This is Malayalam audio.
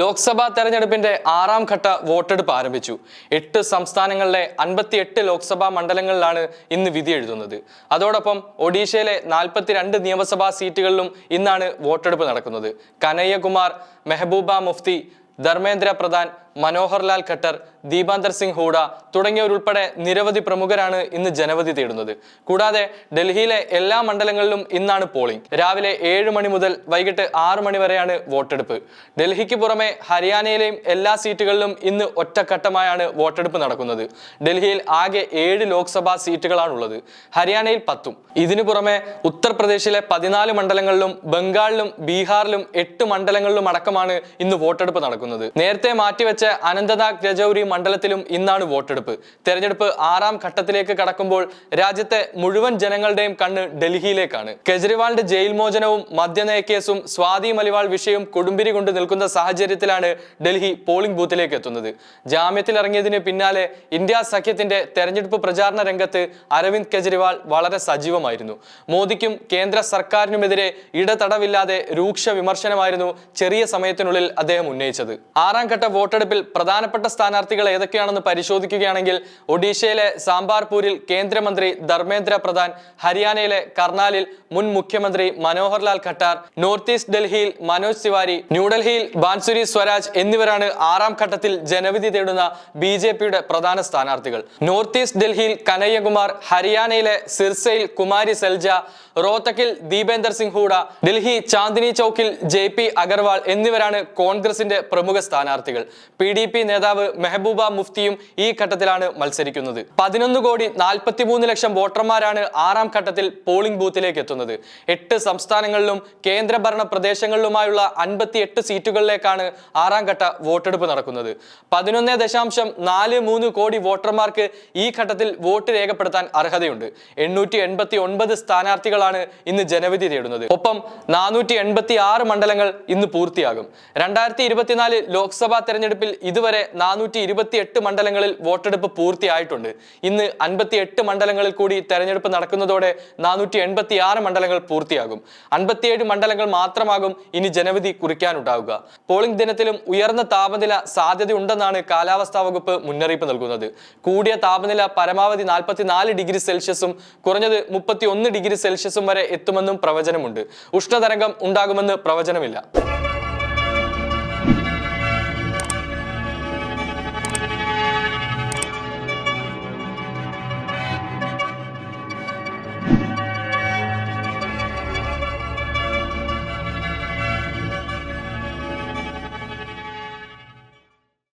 ലോക്സഭാ തെരഞ്ഞെടുപ്പിന്റെ ആറാം ഘട്ട വോട്ടെടുപ്പ് ആരംഭിച്ചു. എട്ട് സംസ്ഥാനങ്ങളിലെ അൻപത്തിയെട്ട് ലോക്സഭാ മണ്ഡലങ്ങളിലാണ് ഇന്ന് വിധി എഴുതുന്നത്. അതോടൊപ്പം ഒഡീഷയിലെ നാൽപ്പത്തിരണ്ട് നിയമസഭാ സീറ്റുകളിലും ഇന്നാണ് വോട്ടെടുപ്പ് നടക്കുന്നത്. കനയ്യകുമാർ മെഹബൂബ മുഫ്തി ധർമ്മേന്ദ്ര പ്രധാൻ മനോഹർ ലാൽ ഖട്ടർ ദീപാന്തർ സിംഗ് ഹൂഡ തുടങ്ങിയവരുൾപ്പെടെ നിരവധി പ്രമുഖരാണ് ഇന്ന് ജനവധി തേടുന്നത്. കൂടാതെ ഡൽഹിയിലെ എല്ലാ മണ്ഡലങ്ങളിലും ഇന്നാണ് പോളിംഗ്. രാവിലെ ഏഴ് മണി മുതൽ വൈകിട്ട് ആറ് മണി വരെയാണ് വോട്ടെടുപ്പ്. ഡൽഹിക്ക് പുറമെ ഹരിയാനയിലെയും എല്ലാ സീറ്റുകളിലും ഇന്ന് ഒറ്റഘട്ടമായാണ് വോട്ടെടുപ്പ് നടക്കുന്നത്. ഡൽഹിയിൽ ആകെ ഏഴ് ലോക്സഭാ സീറ്റുകളാണുള്ളത്. ഹരിയാനയിൽ പത്തും. ഇതിനു പുറമെ ഉത്തർപ്രദേശിലെ പതിനാല് മണ്ഡലങ്ങളിലും ബംഗാളിലും ബീഹാറിലും എട്ട് മണ്ഡലങ്ങളിലും അടക്കമാണ് ഇന്ന് വോട്ടെടുപ്പ് നടക്കുന്നത്. നേരത്തെ മാറ്റിവെച്ച അനന്തനാഗ് രജൌരി മണ്ഡലത്തിലും ഇന്നാണ് വോട്ടെടുപ്പ്. തെരഞ്ഞെടുപ്പ് ആറാം ഘട്ടത്തിലേക്ക് കടക്കുമ്പോൾ രാജ്യത്തെ മുഴുവൻ ജനങ്ങളുടെയും കണ്ണ് ഡൽഹിയിലേക്കാണ്. കെജ്രിവാളിന്റെ ജയിൽ മോചനവും മദ്യനയ കേസും സ്വാതി മലിവാൾ വിഷയവും കൊടുമ്പിരി കൊണ്ട് നിൽക്കുന്ന സാഹചര്യത്തിലാണ് ഡൽഹി പോളിംഗ് ബൂത്തിലേക്ക് എത്തുന്നത്. ജാമ്യത്തിൽ ഇറങ്ങിയതിന് പിന്നാലെ ഇന്ത്യ സഖ്യത്തിന്റെ തെരഞ്ഞെടുപ്പ് പ്രചാരണ രംഗത്ത് അരവിന്ദ് കെജ്രിവാൾ വളരെ സജീവമായിരുന്നു. മോദിക്കും കേന്ദ്ര സർക്കാരിനുമെതിരെ ഇടതടവില്ലാതെ രൂക്ഷ വിമർശനമായിരുന്നു ചെറിയ സമയത്തിനുള്ളിൽ അദ്ദേഹം ഉന്നയിച്ചത്. ആറാം ഘട്ട വോട്ടെടുപ്പിൽ പ്രധാനപ്പെട്ട സ്ഥാനാർത്ഥികൾ ഏതൊക്കെയാണെന്ന് പരിശോധിക്കുകയാണെങ്കിൽ ഒഡീഷയിലെ സാമ്പാർപൂരിൽ കേന്ദ്രമന്ത്രി ധർമ്മേന്ദ്ര പ്രധാൻ ഹരിയാനയിലെ കർണാലിൽ മുൻ മുഖ്യമന്ത്രി മനോഹർ ലാൽ ഖട്ടാർ നോർത്ത് ഈസ്റ്റ് ഡൽഹിയിൽ മനോജ് തിവാരി ന്യൂഡൽഹിയിൽ ബാൻസുരി സ്വരാജ് എന്നിവരാണ് ആറാം ഘട്ടത്തിൽ ജനവിധി തേടുന്ന ബി ജെ പിയുടെ പ്രധാന സ്ഥാനാർത്ഥികൾ. നോർത്ത് ഈസ്റ്റ് ഡൽഹിയിൽ കനയ്യകുമാർ ഹരിയാനയിലെ സിർസയിൽ കുമാരി സെൽജ റോത്തക്കിൽ ദീപേന്ദർ സിംഗ് ഹൂഡ ഡൽഹി ചാന്ദിനി ചൌക്കിൽ ജെ പി അഗർവാൾ എന്നിവരാണ് കോൺഗ്രസിന്റെ പ്രമുഖ സ്ഥാനാർത്ഥികൾ. പി ഡി പി നേതാവ് മെഹബൂബ മുഫ്തിയും ഈ ഘട്ടത്തിലാണ് മത്സരിക്കുന്നത്. പതിനൊന്ന് കോടി നാൽപ്പത്തിമൂന്ന് ലക്ഷം വോട്ടർമാരാണ് ആറാം ഘട്ടത്തിൽ പോളിംഗ് ബൂത്തിലേക്ക് എത്തുന്നത്. എട്ട് സംസ്ഥാനങ്ങളിലും കേന്ദ്രഭരണ പ്രദേശങ്ങളിലുമായുള്ള അൻപത്തിയെട്ട് സീറ്റുകളിലേക്കാണ് ആറാം ഘട്ട വോട്ടെടുപ്പ് നടക്കുന്നത്. പതിനൊന്ന് ദശാംശം നാല് മൂന്ന് കോടി വോട്ടർമാർക്ക് ഈ ഘട്ടത്തിൽ വോട്ട് രേഖപ്പെടുത്താൻ അർഹതയുണ്ട്. എണ്ണൂറ്റി എൺപത്തി ഒൻപത് സ്ഥാനാർത്ഥികളാണ് ഇന്ന് ജനവിധി തേടുന്നത്. ഒപ്പം നാനൂറ്റി എൺപത്തി ആറ് മണ്ഡലങ്ങൾ ഇന്ന് പൂർത്തിയാകും. രണ്ടായിരത്തി ഇരുപത്തിനാല് ലോക്സഭാ തെരഞ്ഞെടുപ്പിൽ ഇതുവരെ നാനൂറ്റി ഇരുപത്തി എട്ട് മണ്ഡലങ്ങളിൽ വോട്ടെടുപ്പ് പൂർത്തിയായിട്ടുണ്ട്. ഇന്ന് അൻപത്തി എട്ട് മണ്ഡലങ്ങളിൽ കൂടി തെരഞ്ഞെടുപ്പ് നടക്കുന്നതോടെ നാനൂറ്റി എൺപത്തി ആറ് മണ്ഡലങ്ങൾ പൂർത്തിയാകും. അൻപത്തിയേഴ് മണ്ഡലങ്ങൾ മാത്രമാകും ഇനി ജനവിധി കുറിക്കാനുണ്ടാവുക. പോളിംഗ് ദിനത്തിലും ഉയർന്ന താപനില സാധ്യതയുണ്ടെന്നാണ് കാലാവസ്ഥാ വകുപ്പ് മുന്നറിയിപ്പ് നൽകുന്നത്. കൂടിയ താപനില പരമാവധി നാൽപ്പത്തിനാല് ഡിഗ്രി സെൽഷ്യസും കുറഞ്ഞത് മുപ്പത്തി ഡിഗ്രി സെൽഷ്യസും വരെ എത്തുമെന്നും പ്രവചനമുണ്ട്. ഉഷ്ണതരംഗം ഉണ്ടാകുമെന്ന് പ്രവചനമില്ല.